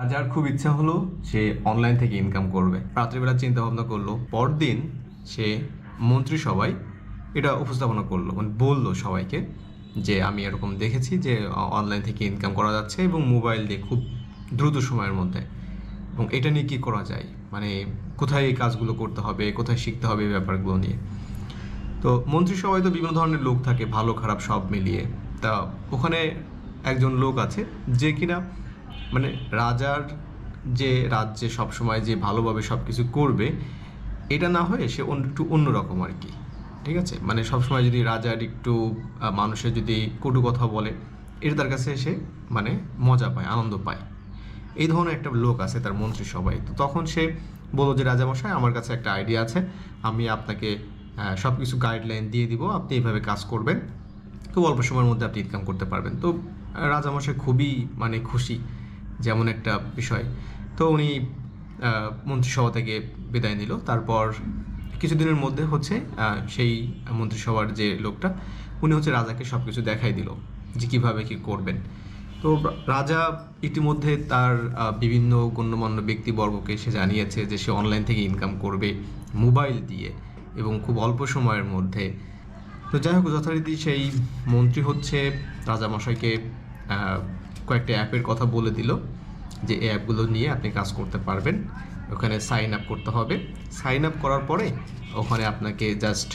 রাজার খুব ইচ্ছা হলো সে অনলাইন থেকে ইনকাম করবে। রাত্রিবেলা চিন্তা ভাবনা করল, পরদিন সে মন্ত্রিসভায় এটা উপস্থাপনা করল মানে বলল সবাইকে যে আমি এরকম দেখেছি যে অনলাইন থেকে ইনকাম করা যাচ্ছে এবং মোবাইল দিয়ে খুব দ্রুত সময়ের মধ্যে। এবং এটা নিয়ে কী করা যায়? মানে কোথায় এই কাজগুলো করতে হবে? কোথায় শিখতে হবে এই ব্যাপারগুলো নিয়ে? তো মন্ত্রিসভায় তো বিভিন্ন ধরনের লোক থাকে, ভালো খারাপ সব মিলিয়ে। তা ওখানে একজন লোক আছে যে কিনা মানে রাজার যে রাজ্যে সবসময় যে ভালোভাবে সব কিছু করবে, এটা না হয়ে সে একটু অন্যরকম আর কি, ঠিক আছে? মানে সবসময় যদি রাজার একটু মানুষের যদি কটু কথা বলে, এটা তার কাছে সে মানে মজা পায়, আনন্দ পায়। এই ধরনের একটা লোক আছে তার মন্ত্রিসভায় তো তখন সে বলল যে, রাজামশাই, আমার কাছে একটা আইডিয়া আছে। আমি আপনাকে সব কিছু গাইডলাইন দিয়ে দিব। আপনি এইভাবে কাজ করবেন। খুব অল্প সময়ের মধ্যে আপনি ইনকাম করতে পারবেন। তো রাজামশাই খুবই মানে খুশি। যেমন একটা বিষয়। তো উনি মন্ত্রিসভা থেকে বিদায় নিল। তারপর কিছুদিনের মধ্যে হচ্ছে সেই মন্ত্রিসভার যে লোকটা, উনি হচ্ছে রাজাকে সব কিছু দেখাই দিল যে কীভাবে কী করবেন। তো রাজা ইতিমধ্যে তার বিভিন্ন গণ্যমান্য ব্যক্তিবর্গকে সে জানিয়েছে যে সে অনলাইন থেকে ইনকাম করবে মোবাইল দিয়ে এবং খুব অল্প সময়ের মধ্যে। তো যাই হোক, যথারীতি সেই মন্ত্রী হচ্ছে রাজামশাইকে কয়েকটা অ্যাপের কথা বলে দিল যে এই অ্যাপগুলো নিয়ে আপনি কাজ করতে পারবেন। ওখানে সাইন আপ করতে হবে। সাইন আপ করার পরে ওখানে আপনাকে জাস্ট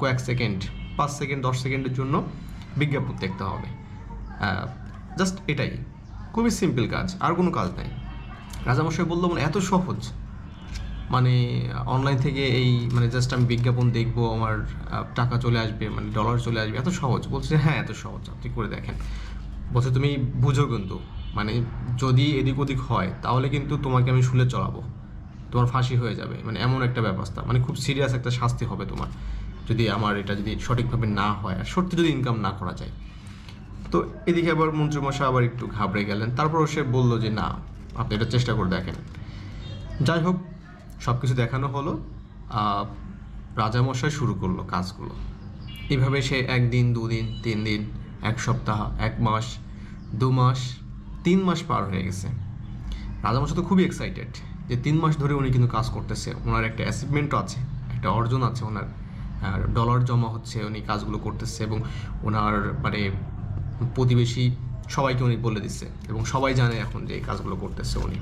কয়েক সেকেন্ড, পাঁচ সেকেন্ড, দশ সেকেন্ডের জন্য বিজ্ঞাপন দেখতে হবে। জাস্ট এটাই। খুবই সিম্পল কাজ, আর কোনো কাজ নাই। রাজামশাই বলল মানে এত সহজ? মানে অনলাইন থেকে এই মানে জাস্ট আমি বিজ্ঞাপন দেখব, আমার টাকা চলে আসবে মানে ডলার চলে আসবে, এত সহজ? বলছে হ্যাঁ এত সহজ। আপনি করে দেখেন। বলছে, তুমি বুঝো কিন্তু মানে যদি এদিক ওদিক হয়, তাহলে কিন্তু তোমাকে আমি শুলে চড়াবো। তোমার ফাঁসি হয়ে যাবে। মানে এমন একটা ব্যবস্থা। মানে খুব সিরিয়াস একটা শাস্তি হবে তোমার, যদি আমার এটা যদি সঠিকভাবে না হয়। আর সত্যি যদি ইনকাম না করা যায়। তো এদিকে আবার মন্ত্রীমশাই আবার একটু ঘাবড়ে গেলেন। তারপর সে বলল যে, না, আপনি এটা চেষ্টা করে দেখেন। যাই হোক সব কিছু দেখানো হলো। রাজামশাই শুরু করল কাজগুলো। এভাবে সে একদিন, দুদিন, তিন দিন, এক সপ্তাহ, এক মাস দু মাস, তিন মাস পার হয়ে গেছে। রাজামশাই তো খুবই এক্সাইটেড যে তিন মাস ধরে উনি কিন্তু কাজ করতেছে। ওনার একটা অ্যাচিভমেন্টও আছে, একটা অর্জন আছে, ওনার ডলার জমা হচ্ছে, উনি কাজগুলো করতেছে এবং ওনার মানে প্রতিবেশী সবাইকে উনি বলে দিচ্ছে এবং সবাই জানে এখন যে এই কাজগুলো করতেছে উনি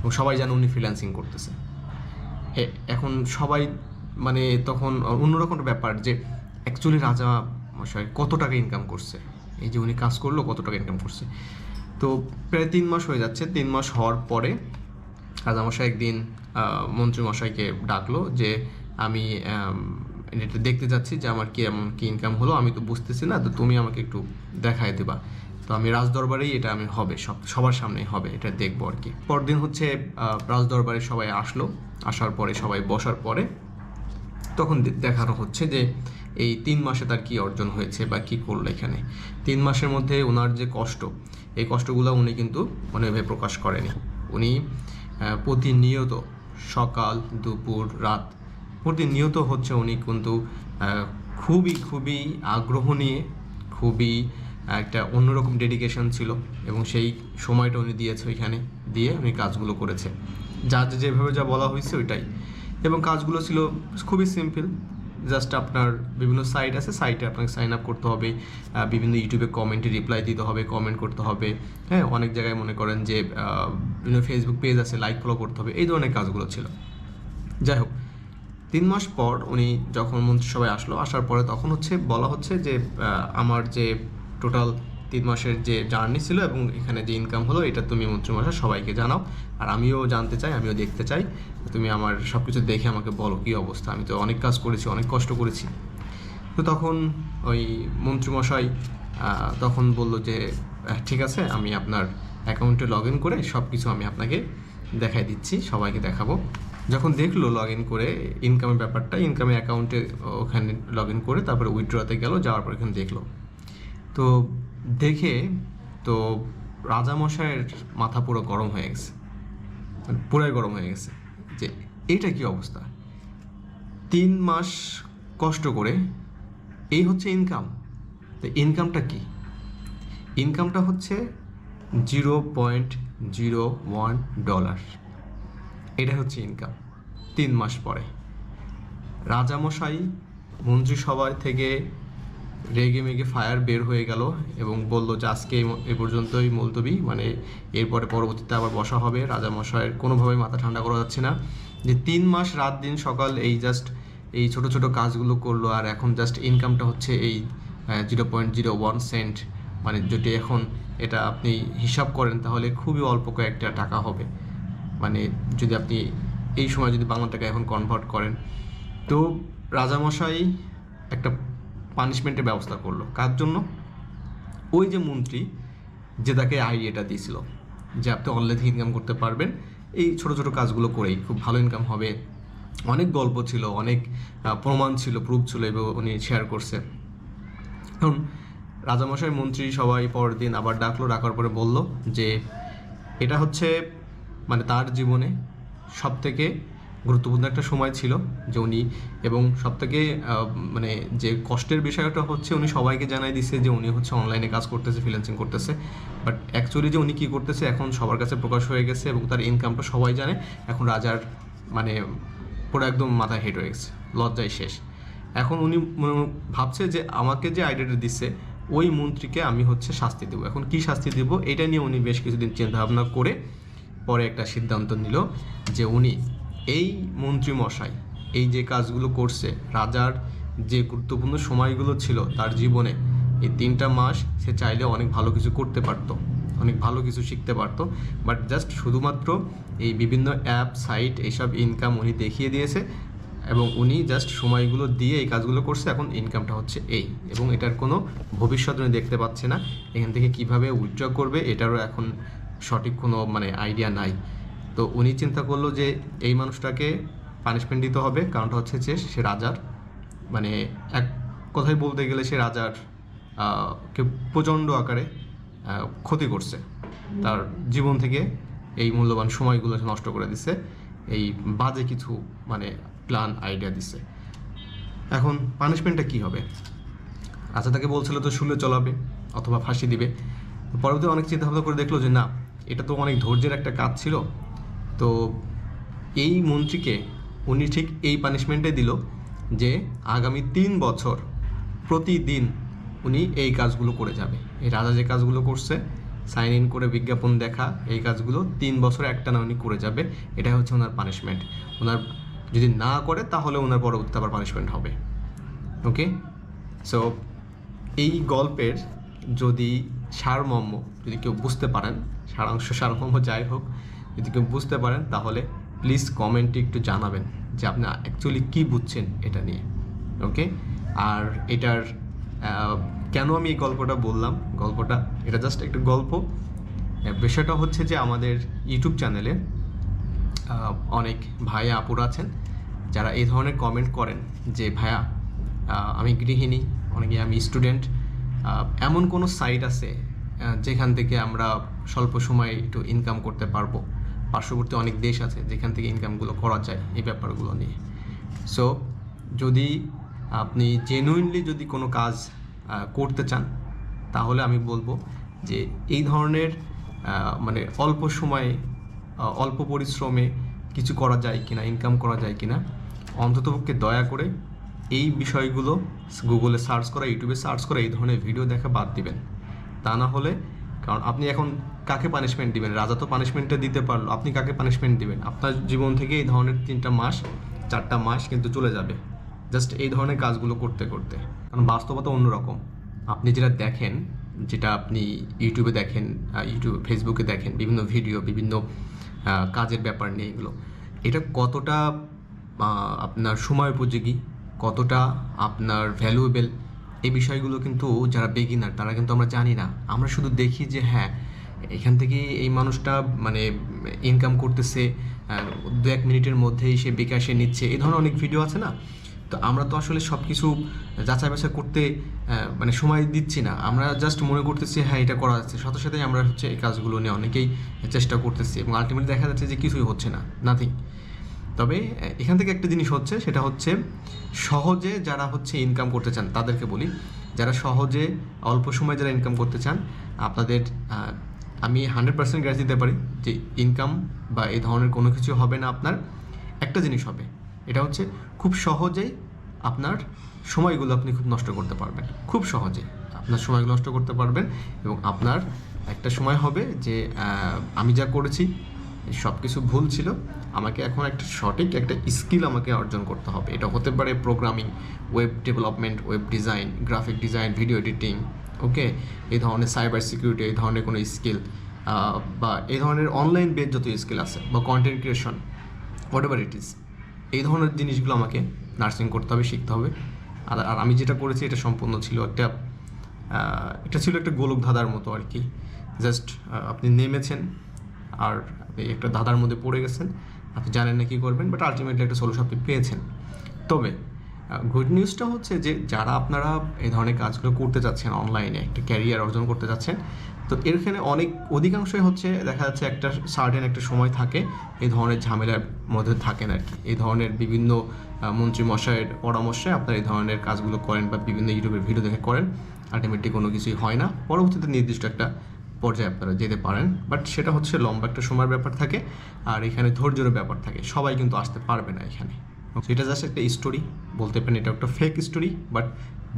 এবং সবাই জানে উনি ফ্রিল্যান্সিং করতেছে। এখন সবাই মানে তখন অন্যরকম ব্যাপার যে অ্যাকচুয়ালি রাজা মশাই কত টাকা ইনকাম করছে? এই যে উনি কাজ করল, কত টাকা ইনকাম করছে। তো প্রায় তিন মাস হয়ে যাচ্ছে, তিন মাস হওয়ার পরে রাজামশাই একদিন মন্ত্রীমশাইকে ডাকলো যে, আমি এটা দেখতে যাচ্ছি যে আমার কি এমন কি ইনকাম হলো, আমি তো বুঝতেছি না, তো তুমি আমাকে একটু দেখায় দেবা। তো আমি রাজদরবারেই এটা আমি হবে, সব, সবার সামনেই হবে, এটা দেখব আর কি। পরদিন হচ্ছে রাজদরবারে সবাই আসলো, আসার পরে, সবাই বসার পরে তখন দেখানো হচ্ছে যে এই তিন মাসে তার কি অর্জন হয়েছে বা কি করল এখানে? তিন মাসের মধ্যে ওনার যে কষ্ট, এই কষ্টগুলো উনি কিন্তু মনেভাবে প্রকাশ করেনি। উনি প্রতিনিয়ত সকাল, দুপুর, রাত প্রতিনিয়ত হচ্ছে উনি কিন্তু খুবই খুবই আগ্রহ নিয়ে, খুবই একটা অন্যরকম ডেডিকেশন ছিল এবং সেই সময়টা উনি দিয়েছে ওইখানে, দিয়ে উনি কাজগুলো করেছে। যা- যেভাবে যা বলা হয়েছে ওইটাই। এবং কাজগুলো ছিল খুবই সিম্পল জাস্ট আপনার বিভিন্ন সাইট আছে সাইটে আপনাকে সাইন আপ করতে হবে। বিভিন্ন ইউটিউবে কমেন্টে রিপ্লাই দিতে হবে কমেন্ট করতে হবে। হ্যাঁ অনেক জায়গায় মনে করেন যে বিভিন্ন ফেসবুক পেজ আছে লাইক ফলো করতে হবে। এই ধরনের কাজগুলো ছিল। যাই হোক, তিন মাস পর উনি যখন মন্ত্রিসভায় আসলো, আসার পরে তখন হচ্ছে বলা হচ্ছে যে আমার যে টোটাল তিন মাসের যে জার্নি ছিল এবং এখানে যে ইনকাম হলো, এটা তুমি মন্ত্রীমশাই সবাইকে জানাও। আর আমিও জানতে চাই, আমিও দেখতে চাই। তুমি আমার সব কিছু দেখে আমাকে বলো কী অবস্থা। আমি তো অনেক কাজ করেছি, অনেক কষ্ট করেছি। তো তখন ওই মন্ত্রীমশাই তখন বলল যে ঠিক আছে, আমি আপনার অ্যাকাউন্টে লগ ইন করে সব কিছু আমি আপনাকে দেখাই দিচ্ছি, সবাইকে দেখাবো। যখন দেখল লগ ইন করে ইনকামের ব্যাপারটা ইনকামের অ্যাকাউন্টে ওখানে লগ ইন করে তারপরে উইথড্রতে গেল, যাওয়ার পর এখানে দেখল। তো দেখে তো রাজামশাইয়ের মাথা পুরো গরম হয়ে গেছে। মানে পুরাই গরম হয়ে গেছে। যে এইটা কি অবস্থা? তিন মাস কষ্ট করে এই হচ্ছে ইনকাম তো ইনকামটা কি? ইনকামটা হচ্ছে zero point zero one dollar এটা হচ্ছে ইনকাম তিন মাস পরে। রাজামশাই মন্ত্রিসভায় থেকে রেগে মেগে ফায়ার বের হয়ে গেল এবং বলল যে আজকে এ পর্যন্তই মুলতবি। মানে এরপরে পরবর্তীতে আবার বসা হবে। রাজামশাইয়ের কোনোভাবেই মাথা ঠান্ডা করা যাচ্ছে না। যে তিন মাস রাত দিন সকাল এই জাস্ট এই ছোট ছোট কাজগুলো করল আর এখন জাস্ট ইনকামটা হচ্ছে এই zero point zero one cent মানে যদি এখন এটা আপনি হিসাব করেন তাহলে খুবই অল্প কয়েকটা টাকা হবে। মানে যদি আপনি এই সময় যদি বাংলা টাকা এখন কনভার্ট করেন। তো রাজামশাই একটা পানিশমেন্টের ব্যবস্থা করল। কার জন্য? ওই যে মন্ত্রী যে তাকে আইডিয়াটা দিয়েছিল, যে আপনি অনলাইন থেকে ইনকাম করতে পারবেন। এই ছোট ছোট কাজগুলো করেই খুব ভালো ইনকাম হবে। অনেক গল্প ছিল, অনেক প্রমাণ ছিল প্রুফ ছিল এবং উনি শেয়ার করছে। এখন রাজামশাই মন্ত্রী সবাই পরের দিন আবার ডাকলো, ডাকার পরে বলল যে, এটা হচ্ছে মানে তার জীবনে সব থেকে গুরুত্বপূর্ণ একটা সময় ছিল যে উনি এবং সব থেকে মানে যে কষ্টের বিষয়টা হচ্ছে উনি সবাইকে জানাই দিছে যে উনি হচ্ছে অনলাইনে কাজ করতেছে ফ্রিল্যান্সিং করতেছে। বাট অ্যাকচুয়ালি যে উনি কী করতেছে এখন সবার কাছে প্রকাশ হয়ে গেছে এবং তার ইনকামটা সবাই জানে। এখন রাজার মানে পুরো একদম মাথা হেট হয়ে গেছে, লজ্জায় শেষ। এখন উনি ভাবছে যে আমাকে যে আইডিয়াটা দিচ্ছে ওই মন্ত্রীকে আমি হচ্ছে শাস্তি দেবো। এখন কি শাস্তি দেবো? এটা নিয়ে উনি বেশ কিছুদিন চিন্তা ভাবনা করে পরে একটা সিদ্ধান্ত নিল যে উনি এই মন্ত্রী মশাই এই যে কাজগুলো করছে, রাজার যে গুরুত্বপূর্ণ সময়গুলো ছিল তার জীবনে, এই তিনটা মাস সে চাইলে অনেক ভালো কিছু করতে পারতো, অনেক ভালো কিছু শিখতে পারতো। বাট জাস্ট শুধুমাত্র এই বিভিন্ন অ্যাপ সাইট এইসব ইনকাম উনি দেখিয়ে দিয়েছে এবং উনি জাস্ট সময়গুলো দিয়ে এই কাজগুলো করছে, এখন ইনকামটা হচ্ছে এই। এবং এটার কোনো ভবিষ্যৎ উনি দেখতে পাচ্ছে না, এখান থেকে কীভাবে উইথড্র করবে, এটারও এখন সঠিক কোনো মানে আইডিয়া নাই। তো উনি চিন্তা করল যে এই মানুষটাকে পানিশমেন্ট দিতে হবে, কারণটা হচ্ছে যে সে রাজার। মানে এক কথায় বলতে গেলে সে রাজার কে প্রচণ্ড আকারে ক্ষতি করছে। তার জীবন থেকে এই মূল্যবান সময়গুলো নষ্ট করে দিছে। এই বাজে কিছু মানে প্ল্যান আইডিয়া দিছে। এখন পানিশমেন্টটা কি হবে? আচ্ছা তাকে বলছিল তো শুলে চলাবে অথবা ফাঁসি দিবে। পরবর্তী অনেক চিন্তা ভাবনা করে দেখল যে না, এটা তো অনেক ধৈর্যের একটা কাজ ছিল। তো এই মন্ত্রীকে উনি ঠিক এই পানিশমেন্টে দিল যে আগামী তিন বছর প্রতিদিন উনি এই কাজগুলো করে যাবে। এই রাজা যে কাজগুলো করছে সাইন ইন করে বিজ্ঞাপন দেখা, এই কাজগুলো তিন বছর একটানা উনি করে যাবে। এটাই হচ্ছে ওনার পানিশমেন্ট ওনার যদি না করে, তাহলে ওনার পরবর্তীতে আবার পানিশমেন্ট হবে। ওকে সো এই গল্পের যদি সারমর্ম যদি কেউ বুঝতে পারেন, সারাংশ সারমর্ম যাই হোক যদি কেউ বুঝতে পারেন, তাহলে প্লিজ কমেন্টে একটু জানাবেন যে আপনি অ্যাকচুয়ালি কী বুঝছেন এটা নিয়ে ওকে আর এটার কেন আমি এই গল্পটা বললাম? গল্পটা, এটা জাস্ট একটা গল্প। বিষয়টা হচ্ছে যে আমাদের ইউটিউব চ্যানেলে অনেক ভাইয়া আপুরা আছেন, যারা এই ধরনের কমেন্ট করেন যে, ভাইয়া আমি গৃহিণী, অনেকে আমি স্টুডেন্ট এমন কোনো সাইট আছে যেখান থেকে আমরা স্বল্প সময়ে একটু ইনকাম করতে পারব? পার্শ্ববর্তী অনেক দেশ আছে যেখান থেকে ইনকামগুলো করা যায় এই ব্যাপারগুলো নিয়ে। সো যদি আপনি জেনুইনলি যদি কোনো কাজ করতে চান, তাহলে আমি বলব যে এই ধরনের মানে অল্প সময়ে অল্প পরিশ্রমে কিছু করা যায় কিনা ইনকাম করা যায় কিনা, অন্ততপক্ষে দয়া করে এই বিষয়গুলো গুগলে সার্চ করা ইউটিউবে সার্চ করা, এই ধরনের ভিডিও দেখা বাদ দিবেন। তা না হলে কারণ আপনি এখন কাকে পানিশমেন্ট দিবেন? রাজা তো পানিশমেন্টটা দিতে পারল। আপনি কাকে পানিশমেন্ট দিবেন? আপনার জীবন থেকে এই ধরনের তিনটা মাস, চারটা মাস কিন্তু চলে যাবে। জাস্ট এই ধরনের কাজগুলো করতে করতে। কারণ বাস্তবতা অন্যরকম। আপনি যেটা দেখেন, যেটা আপনি ইউটিউবে দেখেন ইউটিউব ফেসবুকে দেখেন, বিভিন্ন ভিডিও বিভিন্ন কাজের ব্যাপার নিয়ে এগুলো, এটা কতটা আপনার সময় উপযোগী, কতটা আপনার ভ্যালুয়েবল এই বিষয়গুলো কিন্তু যারা বেগিনার তারা কিন্তু আমরা জানি না। আমরা শুধু দেখি যে হ্যাঁ এখান থেকে এই মানুষটা মানে ইনকাম করতেছে দু এক মিনিটের মধ্যেই সে বিকাশে নিচ্ছে। এই ধরনের অনেক ভিডিও আছে না? তো আমরা তো আসলে সব কিছু যাচাই বাছাই করতে মানে সময় দিচ্ছি না। আমরা জাস্ট মনে করতেছি হ্যাঁ এটা করা যাচ্ছে। সাথে সাথেই আমরা হচ্ছে এই কাজগুলো নিয়ে অনেকেই চেষ্টা করতেছি এবং আলটিমেটলি দেখা যাচ্ছে যে কিছুই হচ্ছে না নাথিং তবে এখান থেকে একটা জিনিস হচ্ছে, সেটা হচ্ছে সহজে যারা হচ্ছে ইনকাম করতে চান, তাদেরকে বলি, যারা সহজে অল্প সময়ে যারা ইনকাম করতে চান, আপনাদের আমি হান্ড্রেড পার্সেন্ট গ্যারান্টি দিতে পারি যে ইনকাম বা এই ধরনের কোনো কিছু হবে না আপনার। একটা জিনিস হবে, এটা হচ্ছে খুব সহজেই আপনার সময়গুলো আপনি খুব নষ্ট করতে পারবেন। খুব সহজে আপনার সময়গুলো নষ্ট করতে পারবেন এবং আপনার একটা সময় হবে যে আমি যা করেছি সব কিছু ভুল ছিল আমাকে এখন একটা সঠিক, একটা স্কিল আমাকে অর্জন করতে হবে। এটা হতে পারে programming web development web design graphic design video editing okay এই ধরনের সাইবার সিকিউরিটি এই ধরনের কোনো স্কিল বা এই ধরনের অনলাইন বেস যত স্কিল আছে, বা content creation whatever it is এই ধরনের জিনিসগুলো আমাকে নার্সিং করতে হবে, শিখতে হবে। আর আর আমি যেটা করেছি, এটা সম্পূর্ণ ছিল একটা এটা ছিল একটা গোলক ধাঁধার মতো আর কি। জাস্ট আপনি নেমেছেন, আর একটা ধাঁধার মধ্যে পড়ে গেছেন আপনি জানেন না কী করবেন বাট আলটিমেটলি একটা সলিউশন আপনি পেয়েছেন। তবে গুড নিউজটা হচ্ছে যে যারা আপনারা এই ধরনের কাজগুলো করতে চাচ্ছেন অনলাইনে একটা ক্যারিয়ার অর্জন করতে চাচ্ছেন তো এখানে অনেক অধিকাংশই হচ্ছে দেখা যাচ্ছে একটা সার্টেন একটা সময় থাকে এই ধরনের ঝামেলার মধ্যে থাকেন আর কি। এই ধরনের বিভিন্ন আহ, মন্ত্রী মশাইয়ের পরামর্শে আপনারা এই ধরনের কাজগুলো করেন বা বিভিন্ন ইউটিউবের ভিডিও দেখে করেন আলটিমেটলি কোনো কিছুই হয় না। পরবর্তীতে নির্দিষ্ট একটা পর্যায়ে আপনারা যেতে পারেন বাট সেটা হচ্ছে লম্বা একটা সময়ের ব্যাপার থাকে, আর এখানে ধৈর্যের ব্যাপার থাকে, সবাই কিন্তু আসতে পারবে না এখানে। এটা জাস্ট একটা স্টোরি বলতে পারেন এটা একটা fake story but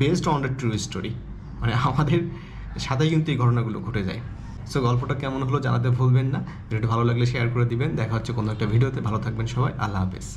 based on the true story মানে আমাদের সাথে কিন্তু এই ঘটনাগুলো ঘটে যায়। সো গল্পটা কেমন হলো জানাতে ভুলবেন না, ভিডিওটি ভালো লাগলে শেয়ার করে দিবেন, দেখা হচ্ছে কোনো একটা ভিডিওতে, ভালো থাকবেন সবাই, আল্লাহ হাফেজ।